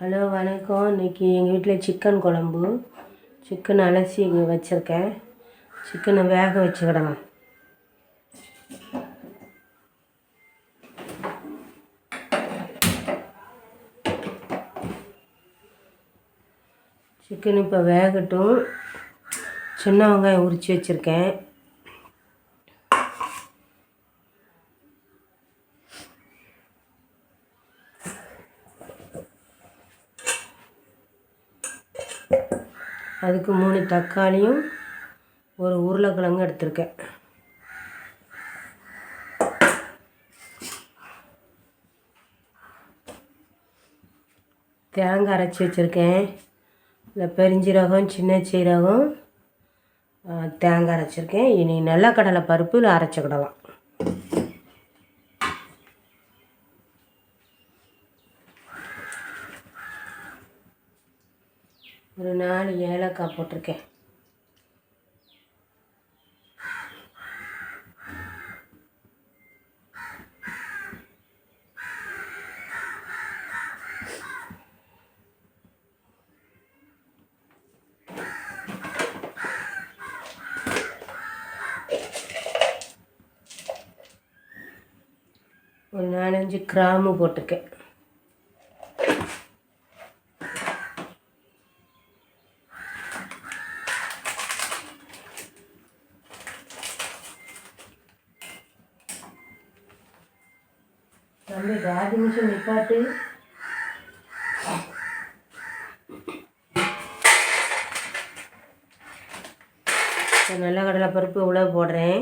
Hello வணக்கம். இன்றைக்கி எங்கள் வீட்டில் சிக்கன் குழம்பு. சிக்கன் அலசி இங்கே வச்சுருக்கேன். சிக்கனை வேக வச்சுக்கிடலாம். சிக்கன் இப்போ வேகட்டும். சின்ன வெங்காயம் உரித்து வச்சுருக்கேன். அதுக்கு மூணு தக்காளியும் ஒரு உருளைக்கிழங்கு எடுத்திருக்கேன். தேங்காய் அரைச்சி வச்சுருக்கேன். இல்லை பெருஞ்சீரகம் சின்ன சீரகம் தேங்காய் அரைச்சிருக்கேன். இனி நிலக்கடலை பருப்பு இல்லை அரைச்சிக்கிடலாம் ஒரு நாலு ஏலக்காய் போட்டிருக்கேன். ஒரு நாலஞ்சு கிராம்பு போட்டிருக்கேன். பாட்டு. நல்ல கடலை பருப்பு இவ்வளோ போடுறேன்.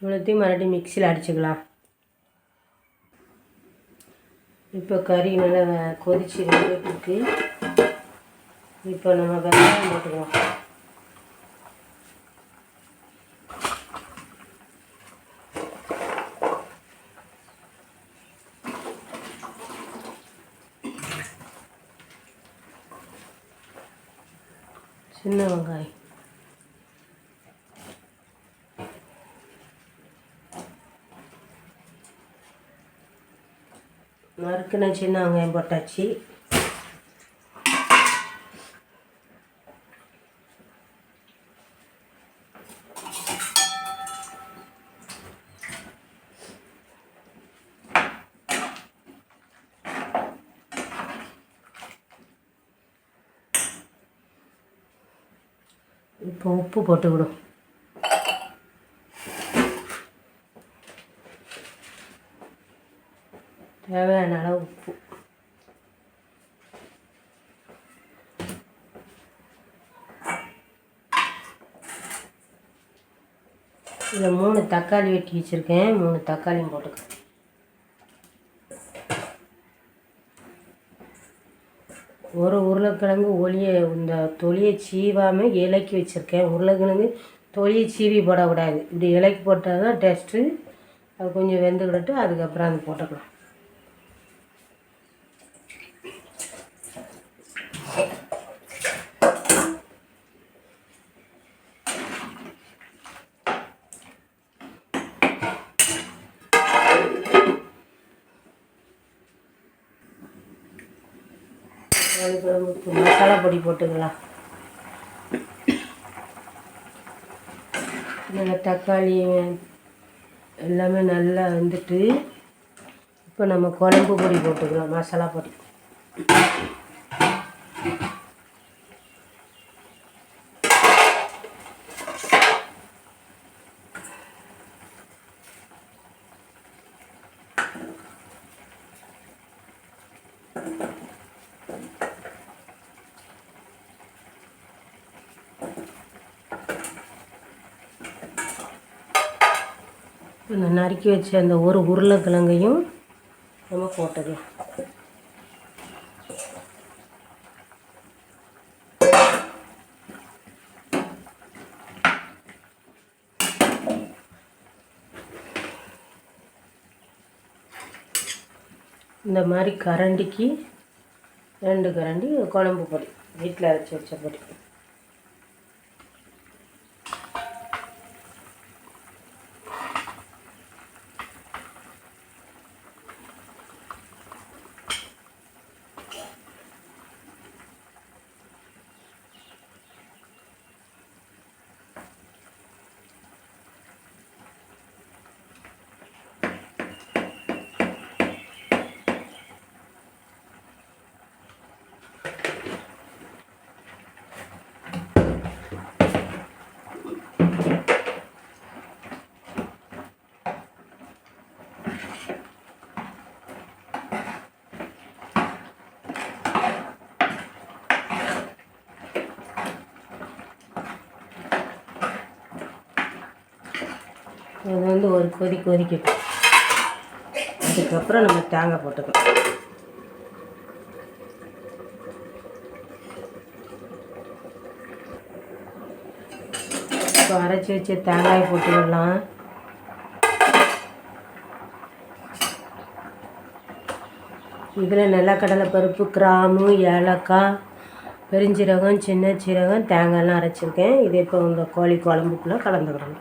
இவ்வளோத்தையும் மறுபடியும் மிக்சியில் அடிச்சுக்கலாம். இப்போ கறி நல்லா கொதிச்சு கொதிச்சு இருக்குது இப்போ நம்ம வெங்காயம் போட்டுக்கலாம் சின்ன வெங்காயம் நறுக்குன சின்ன வெங்காயம் போட்டாச்சு. இப்போ உப்பு போட்டுக்கிடும் தேவையான அளவு உப்பு. இதில் மூணு தக்காளி வெட்டி வச்சுருக்கேன். மூணு தக்காளியும் போட்டுக்கிறேன். ஒரு உருளைக்கிழங்கு ஒளியை இந்த தொலியை சீவாமல் இலக்கி வச்சுருக்கேன். உருளைக்கிழங்கு தொலியை சீவி போடக்கூடாது. இப்படி இலக்கி போட்டால் தான் டேஸ்ட்டு அது கொஞ்சம் வெந்துக்கிட்டு அதுக்கப்புறம் அது போட்டுக்கலாம். குழம்புக்கு மசாலா பொடி போட்டுக்கலாம். இந்த தக்காளி எல்லாமே நல்லா வந்துட்டு இப்போ நம்ம குழம்பு பொடி போட்டுக்கலாம் மசாலா பொடி. இந்த நறுக்கி வச்ச அந்த ஒரு உருளைக்கிழங்கையும் நம்ம போட்டுக்கலாம். இந்த மாதிரி கரண்டிக்கு ரெண்டு கரண்டி குழம்பு பொடி வீட்டில் அரைச்சி வச்ச பொடி. இது வந்து ஒரு கொதி கொதிக்கட்டும். அதுக்கப்புறம் நம்ம தேங்காய் போட்டுக்கலாம். இப்போ அரைச்சி வச்ச தேங்காய் போட்டுக்கலாம் இதில் நிலக்கடலை பருப்பு கிராம்பு ஏலக்காய் பெருஞ்சீரகம் சின்ன சீரகம் தேங்காய்லாம் அரைச்சிருக்கேன். இதே இப்போ இந்த கோழி குழம்புக்குள்ளே கலந்துக்கிறோம்.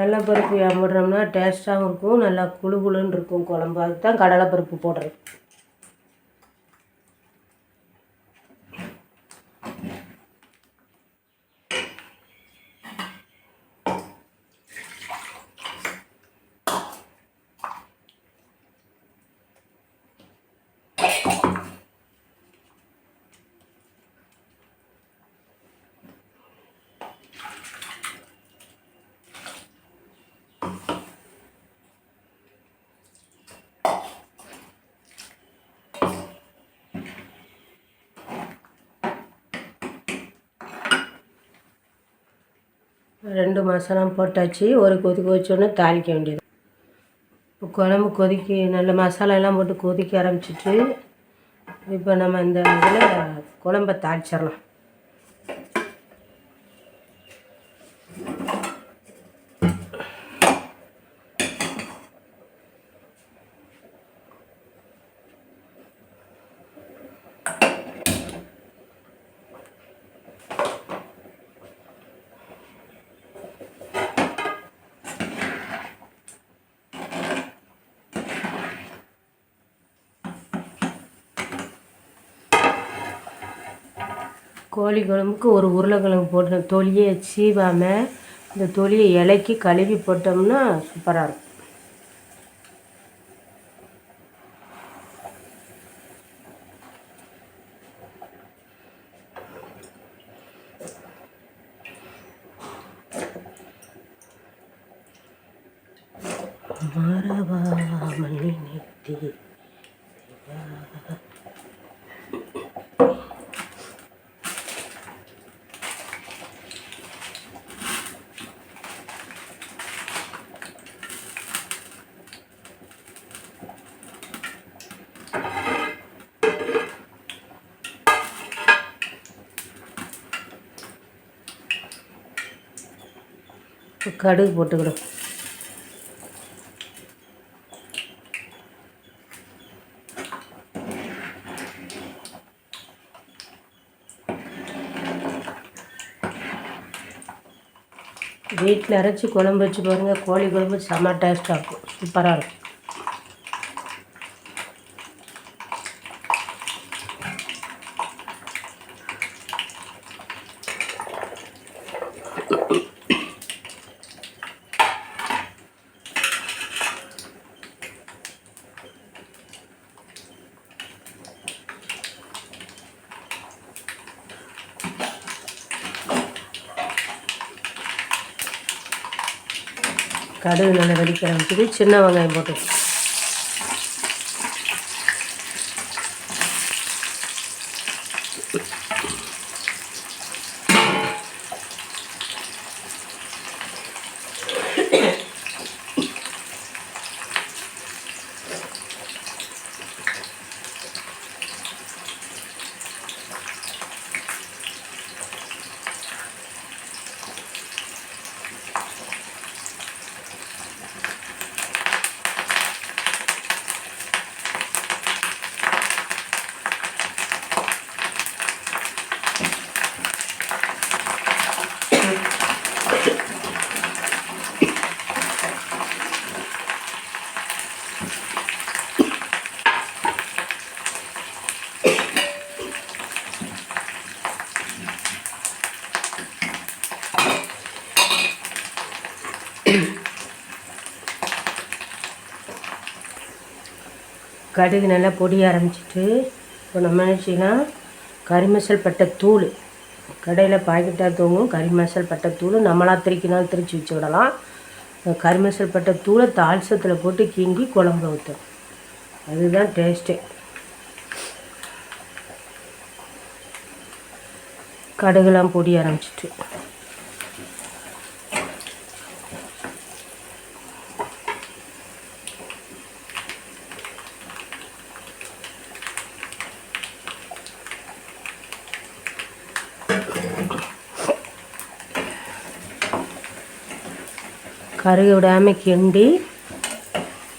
கடலைப்பருப்பு பருப்பு போடுறோம்னா டேஸ்ட்டாகவும் இருக்கும் நல்லா குழு குழுன்னு இருக்கும் குழம்பு. அதுக்கு தான் கடலைப்பருப்பு போடுறது. ரெண்டு மசாலாம் போட்டாச்சு. ஒரு கொதி கொதிச்சோடனே தாளிக்க வேண்டியது. இப்போ குழம்பு கொதிக்க நல்ல மசாலா எல்லாம் போட்டு கொதிக்க ஆரம்பிச்சிட்டு இப்போ நம்ம இந்த இதில் குழம்ப தாளிச்சிடலாம். கோழி குழம்புக்கு ஒரு உருளைக்கிழங்கு போட்டு தொலியை சீவாமல் இந்த தொலியை இலைக்கு கழுவி போட்டோம்னா சூப்பராக இருக்கும். மறவா மண்ணி கடுகு போட்டுக்கிடும் வீட்டில் அரைச்சி குழம்பு வச்சு பாருங்கள் கோழி குழம்பு செம்ம டேஸ்ட்டாக இருக்கும் சூப்பராக இருக்கும். கடுகு நல்லா வெடிக்க ஆரம்பிச்சிது சின்ன வெங்காயம் போட்டு. கடுகு நல்லா பொடிய ஆரம்பிச்சிட்டு இப்போ நம்ம நினச்சிங்கன்னா கறி கறிமசால் பட்டை தூள். கடையில் பாக்கெட்டாக தூங்கும் கறிமசால் பட்டை தூள் நம்மளாக திரிக்கினாலும் திரிச்சு வச்சு விடலாம். கறிமசால் பட்டை தூளை தால்சத்தில் போட்டு கிண்டி குழம்பு ஊற்றும் அதுதான் டேஸ்ட்டே. கடுகுலாம் பொடி ஆரம்பிச்சிட்டு. கருகி விடாமல் கிண்டி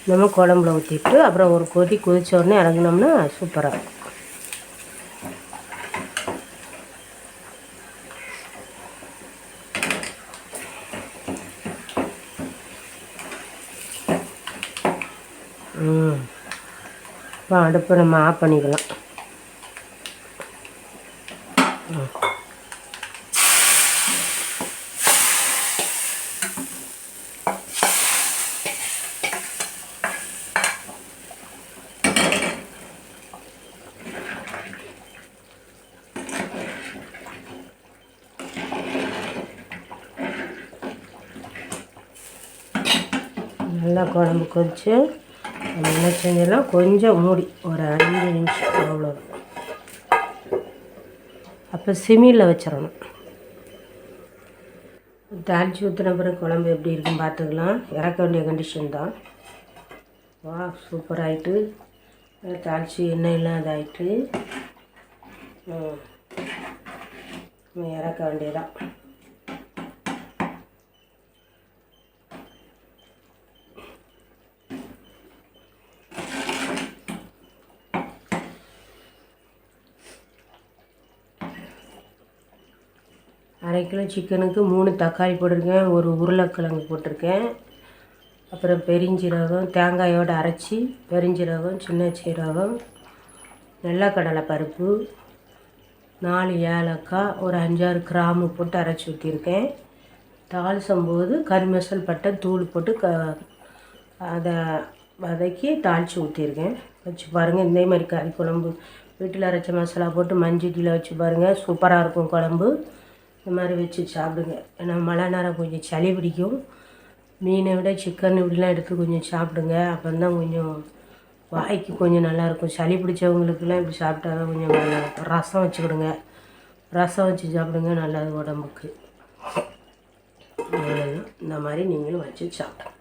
நம்ம குழம்புல ஊற்றிட்டு அப்புறம் ஒரு கொதி கொதிச்ச உடனே இறங்கினோம்னா சூப்பராக இருக்கும். ம். இப்போ அடுப்பை நம்ம ஆஃப் பண்ணிக்கலாம். நல்லா குழம்பு கொதிச்சு நம்ம என்ன கொஞ்சம் மூடி ஒரு அஞ்சு நிமிஷம் அவ்வளோ அப்போ சிமியில் வச்சிடணும். தாளித்து ஊற்றின பிறகு குழம்பு எப்படி இருக்குன்னு பார்த்துக்கலாம். இறக்க வேண்டிய கண்டிஷன் தான். வா சூப்பர் ஆகிட்டு தாளித்து எண்ணெய் இதாகிட்டு இறக்க வேண்டியதான் அரை கிலோ சிக்கனுக்கு மூணு தக்காளி போட்டிருக்கேன் ஒரு உருளைக்கிழங்கு போட்டிருக்கேன். அப்புறம் பெருஞ்சீரகம் தேங்காயோடு அரைச்சி பெருஞ்சீரகம் சின்ன சீரகம் கடலை பருப்பு நாலு ஏலக்காய் ஒரு அஞ்சாறு கிராம்பு போட்டு அரைச்சி ஊற்றிருக்கேன் தாளிசம்போது போது பட்டை தூள் போட்டு க அதை வதக்கி தாளித்து ஊற்றிருக்கேன் வச்சு பாருங்கள் இதே மாதிரி கறி குழம்பு. வீட்டில் அரைச்ச மசாலா போட்டு மஞ்சட்டியில் வச்சு பாருங்கள் சூப்பராக இருக்கும் குழம்பு. இந்த மாதிரி வச்சு சாப்பிடுங்க. ஏன்னா மழை நேரம் கொஞ்சம் சளி பிடிக்கும். மீனை விட சிக்கன் இப்படிலாம் எடுத்து கொஞ்சம் சாப்பிடுங்க. அப்போ தான் கொஞ்சம் வாய்க்கு கொஞ்சம் நல்லாயிருக்கும். சளி பிடிச்சவங்களுக்குலாம் இப்படி சாப்பிட்டா தான் கொஞ்சம் நல்லா ரசம் வச்சுக்கிடுங்க. ரசம் வச்சு சாப்பிடுங்க. நல்லது உடம்புக்கு. இந்த மாதிரி நீங்களும் வச்சு சாப்பிடுங்க.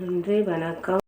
நன்றி வணக்கம்.